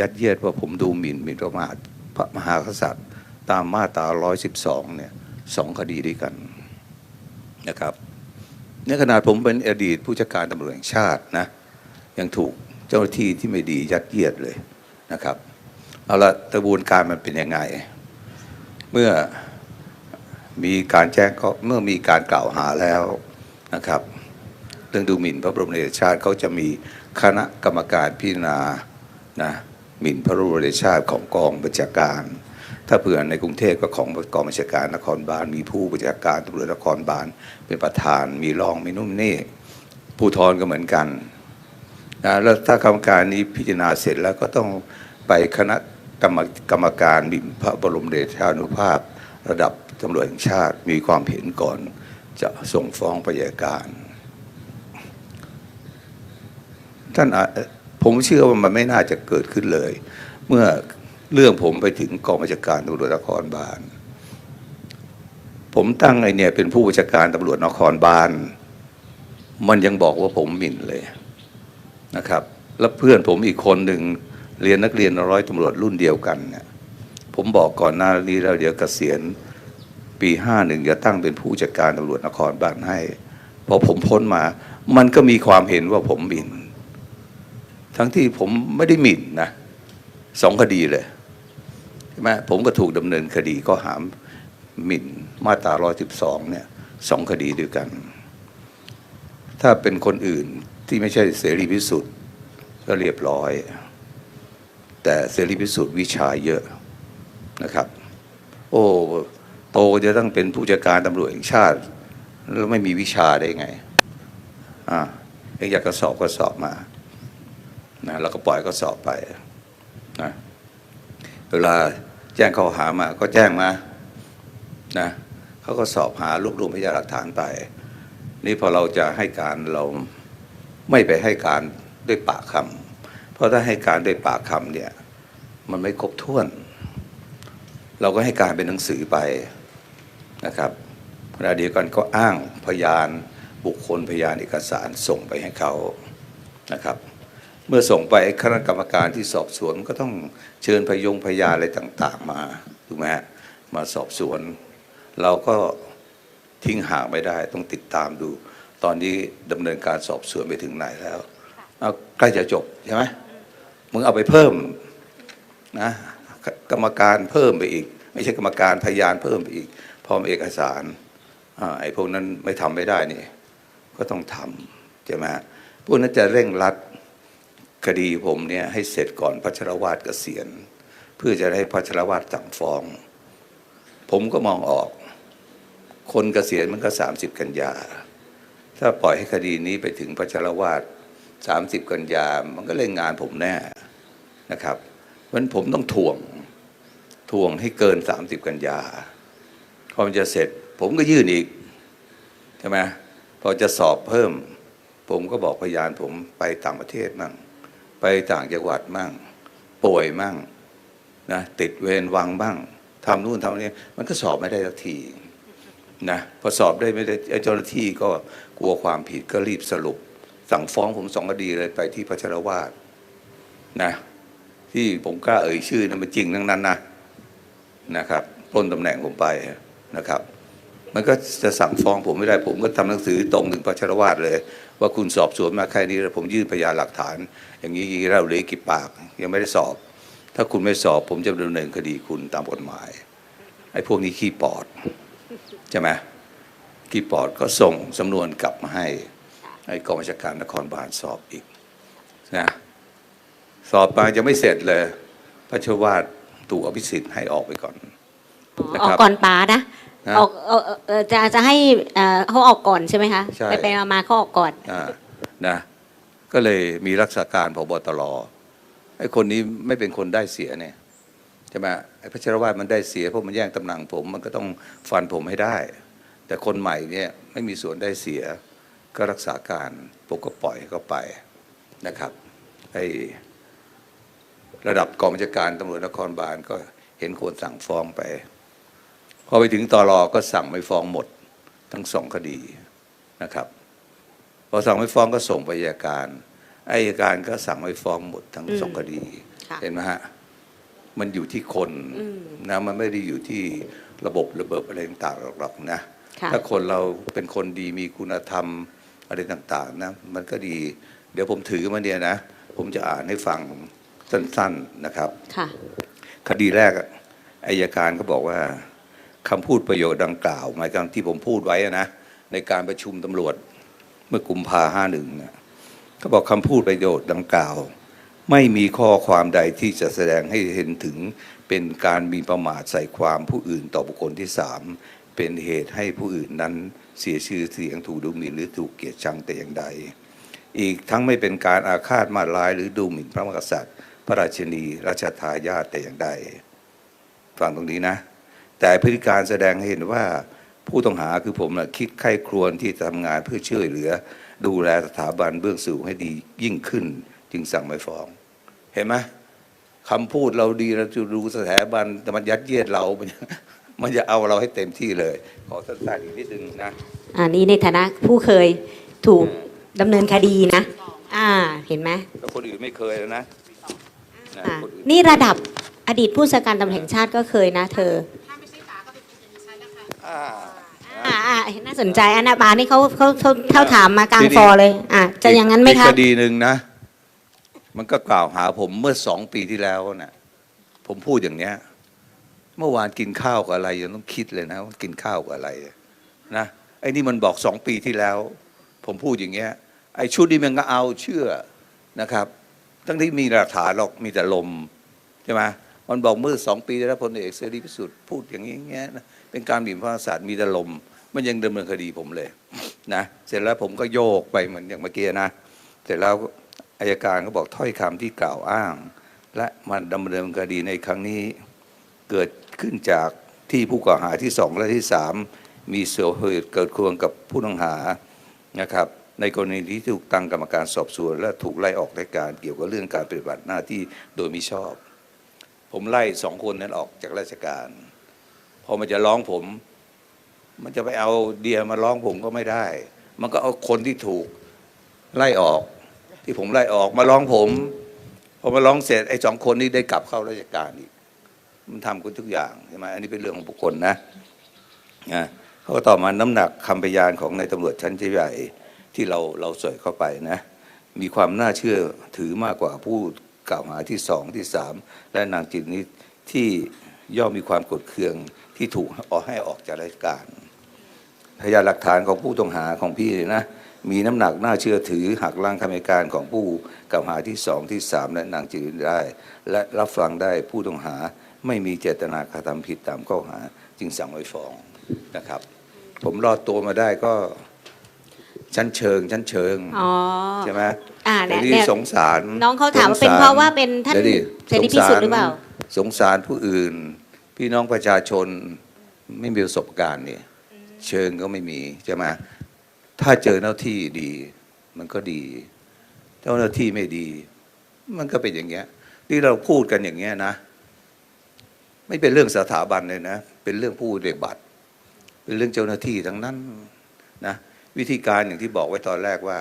ยัดเยียดว่าผมดูหมิ่นหมิ่นประมาทพระมหากษัตริย์ ตามมาตรา 112 เนี่ยสองคดีด้วยกันนะครับในขนาดผมเป็นอดีตผู้จัดการตำรวจแห่งชาตินะยังถูกเจ้าหน้าที่ที่ไม่ดียัดเยียดเลยนะครับเอาละกระบวนการมันเป็นยังไง เมื่อมีการแจ้งเขาเมื่อมีการกล่าวหาแล้วนะครับ เรื่องดูหมิ่นพระบรมเดชชาติเขาจะมีคณะกรรมการพิจารณานะ หมิ่นพระบรมเดชาติของกองบัญชาการ ถ้าเผื่อในกรุงเทพก็ของกองบัญชาการนครบาลมีผู้บัญชาการตำรวจนครบาลเป็นประธานมีรองมีนุ่มนี่ผู้ทอนก็เหมือนกันนะแล้วถ้ากรรมการนี้พิจารณาเสร็จแล้วก็ต้องไปคณะกรรมกรรมการมิ่นพระบรมเดชานุภาพ ระดับตำรวจแห่งชาติมีความเห็นก่อน จะส่งฟ้องพยาการ ท่านอา ผมเชื่อว่ามันไม่น่าจะเกิดขึ้นเลย เมื่อเรื่องผมไปถึงกองบัญชาการตำรวจนครบาลผมตั้งไอเนี่ยเป็นผู้บัญชาการตำรวจนครบาลมันยังบอกว่าผมหมิ่นเลยนะครับ แล้วเพื่อนผมอีกคนหนึ่งเรียนนักเรียนร้อยตำรวจรุ่นเดียวกันเนี่ยผมบอกก่อนหน้านี้แล้วเดี๋ยวเกษียณปีห้าหนึ่งจะตั้งเป็นผู้จัดการตำรวจนครบาลให้พอผมพ้นมา มันก็มีความเห็นว่าผมหมิ่น ทั้งที่ผมไม่ได้หมิ่นนะสองคดีเลยใช่ไหมผมก็ถูกดำเนินคดีก็หามหมิ่นมาตราร้อยสิบสองเนี่ยสองคดีด้วยกัน ถ้าเป็นคนอื่นที่ไม่ใช่เสรีพิสุทธิ์ก็เรียบร้อย แต่เสรีพิสุทธิ์วิชาเยอะนะครับ โอ้โตจะต้องเป็นผู้จัดการตำรวจแห่งชาติ แล้วไม่มีวิชาได้ไงอ่าเองอยากกระสอบก็สอบมา นะแล้วก็ปล่อยก็สอบไปนะเวลาแจ้งข้อหามาก็แจ้งมานะเขาก็สอบหารวบรวมพยานหลักฐานไป นี่พอเราจะให้การเราไม่ไปให้การด้วยปากคำเพราะถ้าให้การด้วยปากคำเนี่ยมันไม่ครบถ้วน เราก็ให้การเป็นหนังสือไปนะครับขณะเดียวกันก็อ้างพยานบุคคลพยานเอกสารส่งไปให้เขานะครับ เมื่อส่งไปคณะกรรมการที่สอบสวนก็ต้องเชิญพยงพยานอะไรต่าง ๆ มาถูกไหมฮะมาสอบสวน เราก็ทิ้งห่างไม่ได้ต้องติดตามดู ตอนนี้ดำเนินการสอบสวนไปถึงไหนแล้วเอาใกล้จะจบใช่ไหมมึงเอาไปเพิ่มนะกรรมการเพิ่มไปอีก ไม่ใช่กรรมการพยานเพิ่มไปอีก พร้อมเอกสารอาไอ้พวกนั้นไม่ทำไม่ได้นี่ก็ต้องทำใช่ไหมฮะพวกนั้นจะเร่งรัด คดีผมเนี่ยให้เสร็จก่อนพัชรวาดเกษียณ เพื่อจะได้พัชรวาดสั่งฟ้อง ผมก็มองออก คนเกษียณมันก็สามสิบกันยา ถ้าปล่อยให้คดีนี้ไปถึงพัชรวาดสามสิบกันยา มันก็เล่นงานผมแน่นะครับเพราะฉะนั้นผมต้องทวงทวงให้เกิน 30 กันยาพอมันจะเสร็จ ผมก็ยื่นอีกใช่ไหมพอจะสอบเพิ่ม ผมก็บอกพยานผมไปต่างประเทศมั่ง ไปต่างจังหวัดมั่ง ป่วยมั่งนะติดเวรวังบ้างทำนู่นทำนี่มันก็สอบไม่ได้สักทีนะพอสอบได้ไม่ได้เจ้าหน้าที่ก็กลัวความผิดก็รีบสรุป สั่งฟ้องผมสองคดีเลยไปที่พัชรวาสนะที่ผมกล้าเอ่ยชื่อนะมันจริงทั้งนั้นนะนะครับปล้นตำแหน่งผมไปนะครับ มันก็จะสั่งฟ้องผมไม่ได้ผมก็ทำหนังสือตรงถึงพระชรวาสเลย ว่าคุณสอบสวนมาแค่นี้แล้วผมยื่นพยานหลักฐาน อย่างนี้เราเหลือกี่ปาก ยังไม่ได้สอบ ถ้าคุณไม่สอบผมจะดำเนินคดีคุณตามกฎหมายไอ้พวกนี้ขี้ปอดใช่ไหมขี้ปอดก็ส่งสำนวนกลับมาให้ให้กองบัญชาการนครบาลสอบอีกนะสอบมายังไม่เสร็จเลยพระชวาดถูกอภิสิทธิ์ให้ออกไปก่อนออกก่อนป๋านะ นะ ออกเออเออเออจะจะให้เอ่อเขาออกก่อนใช่ไหมคะ ใช่ ไปไปมามาเขาออกก่อน อ่านะก็เลยมีรักษาการพบตรไอ้คนนี้ไม่เป็นคนได้เสียเนี่ยใช่ไหมไอ้พระชรวาดมันได้เสียเพราะมันแย่งตำแหน่งผม มันก็ต้องฟันผมให้ได้ แต่คนใหม่เนี่ยไม่มีส่วนได้เสีย ก็รักษาการผมก็ปล่อยให้เขาไปนะครับไอ้ระดับกองบัญชาการตำรวจนครบาลก็เห็นควรสั่งฟ้องไป พอไปถึงตอรอก็สั่งไม่ฟ้องหมดทั้งสองคดีนะครับพอสั่งไม่ฟ้องก็ส่งไปอัยการอายการก็สั่งไม่ฟ้องหมดทั้งสองคดีค่ะเห็นไหมฮะมันอยู่ที่คนอืมนะมันไม่ได้อยู่ที่ระบบระเบิดอะไรต่างๆหรอกนะค่ะถ้าคนเราเป็นคนดีมีคุณธรรมอะไรต่างๆนะมันก็ดี เดี๋ยวผมถือมาเนี่ยนะ ผมจะอ่านให้ฟังสั้นๆนะครับค่ะคดีแรกอะอายการก็บอกว่า คำพูดประโยชน์ดังกล่าว หมายถึงที่ผมพูดไว้นะในการประชุมตำรวจเมื่อกุมภาห้าหนึ่งเนี่ยเขาบอกคำพูดประโยชน์ดังกล่าว ไม่มีข้อความใดที่จะแสดงให้เห็นถึงเป็นการมีประมาทใส่ความผู้อื่นต่อบุคคลที่สามเป็นเหตุให้ผู้อื่นนั้นเสียชื่อเสียงถูกดูหมิ่นหรือถูกเกลียดชังแต่อย่างใด อีกทั้งไม่เป็นการอาฆาตมาร้ายหรือดูหมิ่นพระมหากษัตริย์ พระราชินีราชทายาทแต่อย่างใดฟังตรงนี้นะ แต่พฤติการแสดงให้เห็นว่าผู้ต้องหาคือผมนะคิดใคร่ครวญที่จะทำงานเพื่อช่วยเหลือ ดูแลสถาบันเบื้องสูงให้ดียิ่งขึ้น จึงสั่งไม่ฟ้อง เห็นไหมคำพูดเราดีเราจะดูสถาบันแต่มันยัดเยียดเรามันมันจะเอาเราให้เต็มที่เลย ขอสั้นๆอีกนิดนึงนะอันนี้ในฐานะผู้เคยถูกดำเนินคดีนะ อ่าเห็นไหมแล้วคนอื่นไม่เคยแล้วนะนะอ่าคนอื่นนี่ระดับอดีตผู้จัดการตำรวจแห่งชาติก็เคยนะ เธอ อ่า อ่าอ่าน่าสนใจอันนาบานี่เขาเขาเขาเท่าถามมากลางทีนี้ฟอเลย อ่าจะอย่างนั้นไหมคะอีกคดีหนึ่งนะ มันก็กล่าวหาผมเมื่อสองปีที่แล้วนะ่ะ ผมพูดอย่างเนี้ย เมื่อวานกินข้าวกับอะไรยังต้องคิดเลยนะว่ากินข้าวกับอะไร นะไอ้นี่มันบอกสองปีที่แล้ว ผมพูดอย่างเงี้ย ไอ้ชุดนี้มันก็เอาเชื่อนะครับ ทั้งที่มีหลักฐานหรอกมีแต่ลมใช่ไหมมันบอกเมื่อสองปีที่แล้วพลเอกเสรีพิสุทธิ์พูดอย่างนี้อย่างเงี้ยนะ เป็นการหมิ่นพระมหากษัตร์มีแต่ลม มันยังดำเนินคดีผมเลยนะเสร็จแล้วผมก็โยกไปเหมือนอย่างเมื่อกี้นะ เสร็จแล้วอายการก็บอกถ้อยคำที่กล่าวอ้าง และมันดำเนินคดีในครั้งนี้เกิดขึ้นจากที่ผู้กล่าวหาที่สองและที่สามมีเส่วนเหตุเกิดควงกับผู้ต้องหานะครับในกรณีที่ถูกตั้งกรรมการสอบสวน และถูกไล่ออกรายการเกี่ยวกับเรื่องการปฏิบัติหน้าที่โดยมิชอบ ผมไล่สองคนนั้นออกจากราชการ อมันจะร้องผม มันจะไปเอาเดียมาร้องผมก็ไม่ได้ มันก็เอาคนที่ถูกไล่ออก ที่ผมไล่ออกมาร้องผมพอมาร้องเสร็จไอ้สองคนนี้ได้กลับเข้าราชการอีก มันทำกันทุกอย่างใช่ไหมอันนี้เป็นเรื่องของบุคคลนะนะเขาก็ต่อมาน้ำหนักคำพยานของนายตำรวจชั้นใหญ่ที่เราเราส่เข้าไปนะ มีความน่าเชื่อถือมากกว่าผู้กล่าวหาที่สองที่สามและนางจิตนี้ที่ย่อมมีความกดเคือง ที่ถูกออกให้ออกจากราชการพยานหลักฐานของผู้ต้องหาของพี่เนี่ยนะมีน้ำหนักน่าเชื่อถือหักล้างคำให้การของผู้กล่าวหาที่สองที่สามและนางจืนได้ และรับฟังได้ผู้ต้องหาไม่มีเจตนากระทำผิดตามข้อหา จึงสั่งไว้ฟ้องนะครับ ผมรอดตัวมาได้ก็ชั้นเชิงชั้นเชิงอ๋อใช่ไหมอ่าแต่เนี่ยนี่เนี่ยสงสาร น้องเขาถามว่าเป็นสงสเพราะว่าเป็นท่านดี๋ยวดิเสรีพิสุทธิ์หรือเปล่า สงสารผู้อื่น พี่น้องประชาชนไม่มีประสบการณ์เนี่ยเชิงก็ไม่มีใช่ไหมถ้าเจอเจ้าที่ดี มันก็ดี เจ้าหน้าที่ไม่ดี มันก็เป็นอย่างเงี้ย ที่เราพูดกันอย่างเงี้ยนะ ไม่เป็นเรื่องสถาบันเลยนะ เป็นเรื่องผู้เด็กบัตรเป็นเรื่องเจ้าหน้าที่ทั้งนั้นนะวิธีการอย่างที่บอกไว้ตอนแรกว่า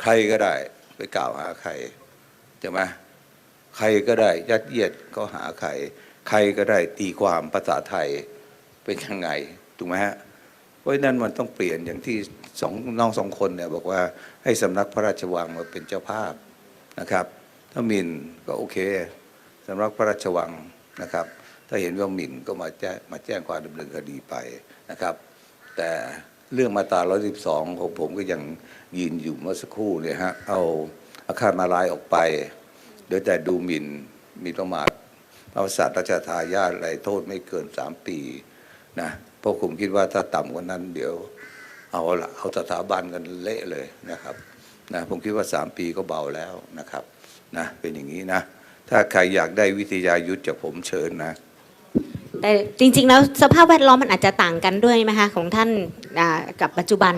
ใครก็ได้ไปกล่าวหาใครใช่ไหมใครก็ได้ยัดเยียดก็หาใคร ใครก็ได้ตีความภาษาไทยเป็นยังไงถูกไหมฮะเพราะนั้นมันต้องเปลี่ยนอย่างที่สองน้องสองคนเนี่ยบอกว่าให้สำนักพระราชวังมาเป็นเจ้าภาพนะครับ ถ้ามินก็โอเคสำนักพระราชวังนะครับ ถ้าเห็นว่าหมิ่นก็มาแจ้งมาแจ้งความดำเนินคดีไปนะครับ แต่เรื่องมาตรา 112 ของผมก็ยังยืนอยู่เมื่อสักครู่เนี่ยฮะเอาอาคารมาลายออกไป โดยแต่ดูหมิ่นมีประมาท พระกษัตว์ราชทายาทอะไรโทษไม่เกินสามปีนะเพราะผมคิดว่าถ้าต่ำกว่านั้นเดี๋ยวเอาละเอาสถาบันกันเละเลยนะครับนะผมคิดว่าสามปีก็เบาแล้วนะครับนะเป็นอย่างนี้นะ ถ้าใครอยากได้วิทยายุทธจากผมเชิญนะ แต่จริงๆแล้วสภาพแวดล้อมมันอาจจะต่างกันด้วยไหมคะของท่านอ่ากับปัจจุบัน